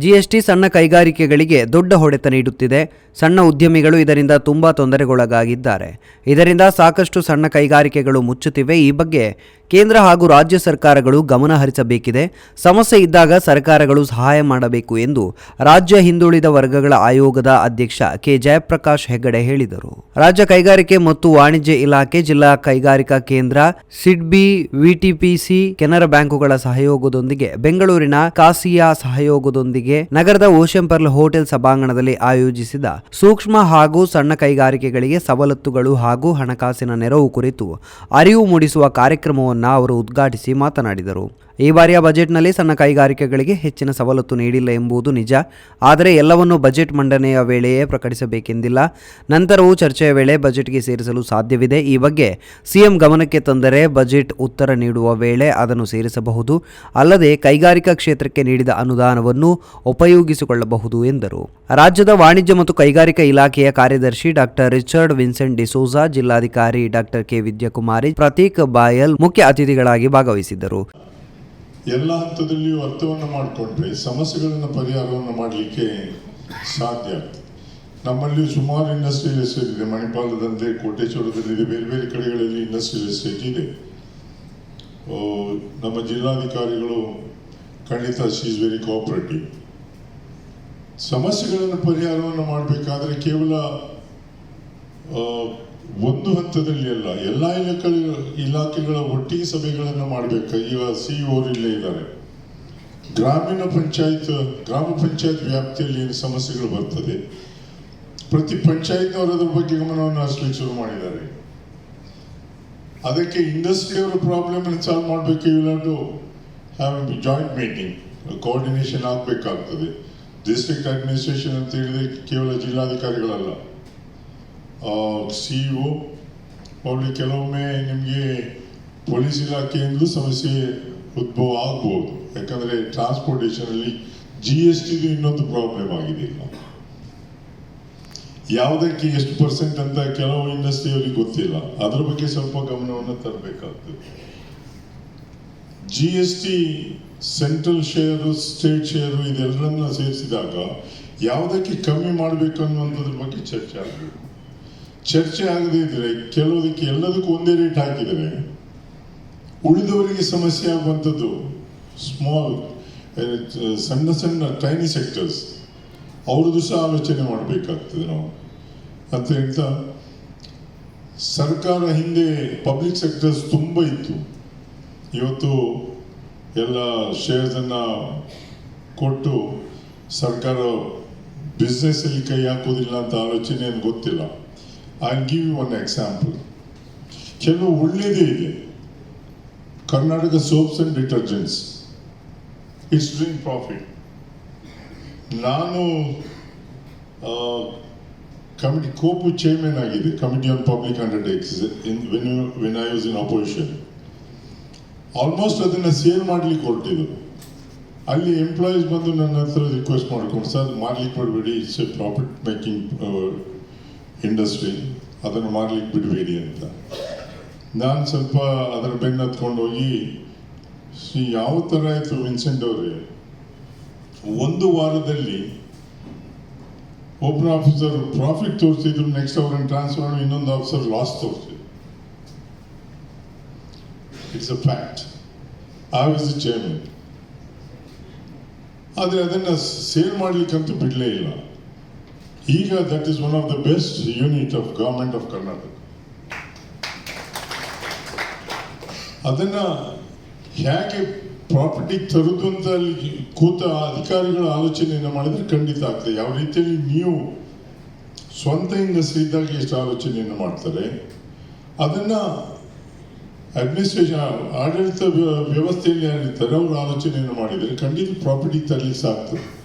GST ಸಣ್ಣ ಕೈಗಾರಿಕೆಗಳಿಗೆ ದೊಡ್ಡ ಹೊಡೆತ ನೀಡುತ್ತಿದೆ. ಸಣ್ಣ ಉದ್ಯಮಿಗಳು ಇದರಿಂದ ತುಂಬಾ ತೊಂದರೆಗೊಳಗಾಗಿದ್ದಾರೆ. ಇದರಿಂದ ಸಾಕಷ್ಟು ಸಣ್ಣ ಕೈಗಾರಿಕೆಗಳು ಮುಚ್ಚುತ್ತಿವೆ. ಈ ಬಗ್ಗೆ ಕೇಂದ್ರ ಹಾಗೂ ರಾಜ್ಯ ಸರ್ಕಾರಗಳು ಗಮನ ಹರಿಸಬೇಕಿದೆ. ಸಮಸ್ಯೆ ಇದ್ದಾಗ ಸರ್ಕಾರಗಳು ಸಹಾಯ ಮಾಡಬೇಕು ಎಂದು ರಾಜ್ಯ ಹಿಂದುಳಿದ ವರ್ಗಗಳ ಆಯೋಗದ ಅಧ್ಯಕ್ಷ ಕೆ. ಜಯಪ್ರಕಾಶ್ ಹೆಗ್ಗಡೆ ಹೇಳಿದರು. ರಾಜ್ಯ ಕೈಗಾರಿಕೆ ಮತ್ತು ವಾಣಿಜ್ಯ ಇಲಾಖೆ, ಜಿಲ್ಲಾ ಕೈಗಾರಿಕಾ ಕೇಂದ್ರ, ಸಿಡ್ಬಿ, ವಿಟಿಪಿಸಿ, ಕೆನರಾ ಬ್ಯಾಂಕುಗಳ ಸಹಯೋಗದೊಂದಿಗೆ ಬೆಂಗಳೂರಿನ ಕಾಸಿಯಾ ಸಹಯೋಗದೊಂದಿಗೆ ನಗರದ ಓಷನ್ ಪರ್ಲ್ ಹೋಟೆಲ್ ಸಭಾಂಗಣದಲ್ಲಿ ಆಯೋಜಿಸಿದ ಸೂಕ್ಷ್ಮ ಹಾಗೂ ಸಣ್ಣ ಕೈಗಾರಿಕೆಗಳಿಗೆ ಸವಲತ್ತುಗಳು ಹಾಗೂ ಹಣಕಾಸಿನ ನೆರವು ಕುರಿತು ಅರಿವು ಮೂಡಿಸುವ ಕಾರ್ಯಕ್ರಮವನ್ನು ಅವರು ಉದ್ಘಾಟಿಸಿ ಮಾತನಾಡಿದರು. ಈ ಬಾರಿಯ ಬಜೆಟ್ನಲ್ಲಿ ಸಣ್ಣ ಕೈಗಾರಿಕೆಗಳಿಗೆ ಹೆಚ್ಚಿನ ಸವಲತ್ತು ನೀಡಿಲ್ಲ ಎಂಬುದು ನಿಜ. ಆದರೆ ಎಲ್ಲವನ್ನೂ ಬಜೆಟ್ ಮಂಡನೆಯ ವೇಳೆಯೇ ಪ್ರಕಟಿಸಬೇಕೆಂದಿಲ್ಲ. ನಂತರವೂ ಚರ್ಚೆಯ ವೇಳೆ ಬಜೆಟ್ಗೆ ಸೇರಿಸಲು ಸಾಧ್ಯವಿದೆ. ಈ ಬಗ್ಗೆ ಸಿಎಂ ಗಮನಕ್ಕೆ ತಂದರೆ ಬಜೆಟ್ ಉತ್ತರ ನೀಡುವ ವೇಳೆ ಅದನ್ನು ಸೇರಿಸಬಹುದು. ಅಲ್ಲದೆ ಕೈಗಾರಿಕಾ ಕ್ಷೇತ್ರಕ್ಕೆ ನೀಡಿದ ಅನುದಾನವನ್ನು ಉಪಯೋಗಿಸಿಕೊಳ್ಳಬಹುದು ಎಂದರು. ರಾಜ್ಯದ ವಾಣಿಜ್ಯ ಮತ್ತು ಕೈಗಾರಿಕಾ ಇಲಾಖೆಯ ಕಾರ್ಯದರ್ಶಿ ಡಾಕ್ಟರ್ ರಿಚರ್ಡ್ ವಿನ್ಸೆಂಟ್ ಡಿಸೋಜಾ ಜಿಲ್ಲಾಧಿಕಾರಿ ಡಾಕ್ಟರ್ ಕೆ. ವಿದ್ಯಾಕುಮಾರಿ, ಪ್ರತೀಕ್ ಬಾಯಲ್ ಮುಖ್ಯ ಅತಿಥಿಗಳಾಗಿ ಭಾಗವಹಿಸಿದ್ದರು. ಎಲ್ಲ ಹಂತದಲ್ಲಿಯೂ ಅರ್ಥವನ್ನು ಮಾಡಿಕೊಂಡ್ರೆ ಸಮಸ್ಯೆಗಳನ್ನು ಪರಿಹಾರವನ್ನು ಮಾಡಲಿಕ್ಕೆ ಸಾಧ್ಯ ಆಗ್ತದೆ. ನಮ್ಮಲ್ಲಿ ಸುಮಾರು ಇಂಡಸ್ಟ್ರಿಯಲ್ ಎಸ್ಟೇಟ್ ಇದೆ. ಮಣಿಪಾಲದಂತೆ ಕೋಟೇಶ್ವರದಲ್ಲಿದೆ. ಬೇರೆ ಬೇರೆ ಕಡೆಗಳಲ್ಲಿ ಇಂಡಸ್ಟ್ರಿಯಲ್ ಎಸ್ಟೇಟ್ ಇದೆ. ನಮ್ಮ ಜಿಲ್ಲಾಧಿಕಾರಿಗಳು ಖಂಡಿತ ಶಿ ಇಸ್ ವೆರಿ ಕೋಆಪರೇಟಿವ್ ಸಮಸ್ಯೆಗಳನ್ನು ಪರಿಹಾರವನ್ನು ಮಾಡಬೇಕಾದ್ರೆ ಕೇವಲ ಒಂದು ಹಂತದಲ್ಲಿ ಅಲ್ಲ, ಎಲ್ಲ ಇಲಾಖೆಗಳ ಇಲಾಖೆಗಳ ಒಟ್ಟಿಗೆ ಸಭೆಗಳನ್ನು ಮಾಡಬೇಕು. ಈಗ ಸಿ ಇಲ್ಲೇ ಇದ್ದಾರೆ. ಗ್ರಾಮೀಣ ಪಂಚಾಯತ್, ಗ್ರಾಮ ಪಂಚಾಯತ್ ವ್ಯಾಪ್ತಿಯಲ್ಲಿ ಏನು ಸಮಸ್ಯೆಗಳು ಬರ್ತದೆ, ಪ್ರತಿ ಪಂಚಾಯತ್ನವರು ಅದರ ಬಗ್ಗೆ ಗಮನವನ್ನು ಹರಿಸಲಿಕ್ಕೆ ಶುರು ಮಾಡಿದ್ದಾರೆ. ಅದಕ್ಕೆ ಇಂಡಸ್ಟ್ರಿಯವರ ಪ್ರಾಬ್ಲಮ್ ಸಾಲ್ವ್ ಮಾಡಬೇಕು ಇಲ್ಲಂಟು ಹ್ಯಾವ್ ಜಾಯಿಂಟ್ ಮೀಟಿಂಗ್ ಕೋಆರ್ಡಿನೇಷನ್ ಆಗಬೇಕಾಗ್ತದೆ. ಡಿಸ್ಟ್ರಿಕ್ಟ್ ಅಡ್ಮಿನಿಸ್ಟ್ರೇಷನ್ ಅಂತ ಹೇಳಿದ್ರೆ ಕೇವಲ ಜಿಲ್ಲಾಧಿಕಾರಿಗಳಲ್ಲ. ಸಿ ಇ ಅವಳಿಗೆ ಕೆಲವೊಮ್ಮೆ ನಿಮಗೆ ಪೊಲೀಸ್ ಇಲಾಖೆಯಿಂದಲೂ ಸಮಸ್ಯೆ ಉದ್ಭವ ಆಗ್ಬೋದು. ಯಾಕಂದರೆ ಟ್ರಾನ್ಸ್ಪೋರ್ಟೇಷನಲ್ಲಿ ಜಿ ಎಸ್ ಟಿದು ಇನ್ನೊಂದು ಪ್ರಾಬ್ಲಮ್ ಆಗಿದೆ ಯಾವುದಕ್ಕೆ ಎಷ್ಟು ಪರ್ಸೆಂಟ್ ಅಂತ ಕೆಲವು ಇಂಡಸ್ಟ್ರಿಯವರಿಗೆ ಗೊತ್ತಿಲ್ಲ. ಅದರ ಬಗ್ಗೆ ಸ್ವಲ್ಪ ಗಮನವನ್ನು ತರಬೇಕಾಗ್ತದೆ. G S T central share state share ಇದೆಲ್ಲರನ್ನ ಸೇರಿಸಿದಾಗ ಯಾವುದಕ್ಕೆ ಕಮ್ಮಿ ಮಾಡಬೇಕು ಅನ್ನುವಂಥದ್ರ ಬಗ್ಗೆ ಚರ್ಚೆ ಆಗಬೇಕು ಚರ್ಚೆ ಆಗದೇ ಇದ್ರೆ ಕೆಲವುದಕ್ಕೆ ಎಲ್ಲದಕ್ಕೂ ಒಂದೇ ರೇಟ್ ಹಾಕಿದರೆ ಉಳಿದವರಿಗೆ ಸಮಸ್ಯೆ ಆಗುವಂಥದ್ದು ಸ್ಮಾಲ್ ಸಣ್ಣ ಸಣ್ಣ ಟೈನಿ ಸೆಕ್ಟರ್ಸ್ ಅವ್ರದ್ದು ಸಹ ಆಲೋಚನೆ ಮಾಡಬೇಕಾಗ್ತದೆ ನಾವು. ಅಂತ ಸರ್ಕಾರ ಹಿಂದೆ ಪಬ್ಲಿಕ್ ಸೆಕ್ಟರ್ಸ್ ತುಂಬ ಇತ್ತು. ಇವತ್ತು ಎಲ್ಲ ಶೇರ್ಸನ್ನು ಕೊಟ್ಟು ಸರ್ಕಾರ ಬಿಸ್ನೆಸ್ಸಲ್ಲಿ ಕೈ ಹಾಕೋದಿಲ್ಲ ಅಂತ ಆಲೋಚನೆ ಏನು ಗೊತ್ತಿಲ್ಲ. I give you one example ಕೆಲವು ಒಳ್ಳೆಯದೇ ಇದೆ. Karnataka soaps and detergents it's doing profit ನಾನು ಕಮಿಟಿ ಕೋಪು ಚೇರ್ಮನ್ ಆಗಿದೆ committee on public undertakings in when when I was in opposition almost ಅದನ್ನು ಸೇಲ್ ಮಾಡ್ಲಿಕ್ಕೆ ಹೊರಟಿದ್ರು ಅಲ್ಲಿ ಎಂಪ್ಲಾಯೀಸ್ ಬಂದು ನನ್ನ ಹತ್ರ ರಿಕ್ವೆಸ್ಟ್ ಮಾಡ್ಕೊಂಡು, ಸರ್, ಮಾಡ್ಲಿಕ್ಕೆ ಮಾಡಬೇಡಿ it's a profit making industry ಅದನ್ನು ಮಾಡಲಿಕ್ಕೆ ಬಿಡಬೇಡಿ ಅಂತ. ನಾನು ಸ್ವಲ್ಪ ಅದರ ಬೆನ್ನು ಹತ್ಕೊಂಡು ಹೋಗಿ ಯಾವ ಥರ ಆಯಿತು ವಿನ್ಸೆಂಟ್ ಅವರೇ? ಒಂದು ವಾರದಲ್ಲಿ ಒಬ್ಬರು ಆಫೀಸರ್ ಪ್ರಾಫಿಟ್ ತೋರಿಸಿದ್ರು ನೆಕ್ಸ್ಟ್ ಅವ್ರನ್ನ ಟ್ರಾನ್ಸ್ಫರ್ ಮಾಡಿ ಇನ್ನೊಂದು ಆಫೀಸರ್ ಲಾಸ್ ತೋರಿಸಿದ್ರು. It's a fact I was chairman ಆದರೆ ಅದನ್ನು ಸೇಲ್ ಮಾಡಲಿಕ್ಕಂತೂ ಬಿಡಲೇ ಇಲ್ಲ. ಈಗ that is one of the best unit of government of Karnataka ಅದನ್ನ ಹೇಗೆ ಪ್ರಾಪರ್ಟಿ ತರುದು ಅಂತ ಅಲ್ಲಿ ಕೂತ ಅಧಿಕಾರಿಗಳ ಆಲೋಚನೆಯನ್ನು ಮಾಡಿದ್ರೆ ಖಂಡಿತ ಆಗ್ತದೆ. ಯಾವ ರೀತಿಯಲ್ಲಿ ನೀವು ಸ್ವಂತ ಇಂಡಸ್ಟ್ರಿ ಇದ್ದಾಗ ಎಷ್ಟು ಆಲೋಚನೆಯನ್ನು ಮಾಡ್ತಾರೆ, ಅದನ್ನ ಅಡ್ಮಿನಿಸ್ಟ್ರೇಷನ್ ಆಡಳಿತ ವ್ಯ- ವ್ಯವಸ್ಥೆಯಲ್ಲಿ ಯಾರಿರ್ತಾರೆ, ಅವರು ಆಲೋಚನೆಯನ್ನು ಮಾಡಿದರೆ ಖಂಡಿತ ಪ್ರಾಪರ್ಟಿ ತರಲಿಕ್ಕೆ ಸಾಕ್ತದೆ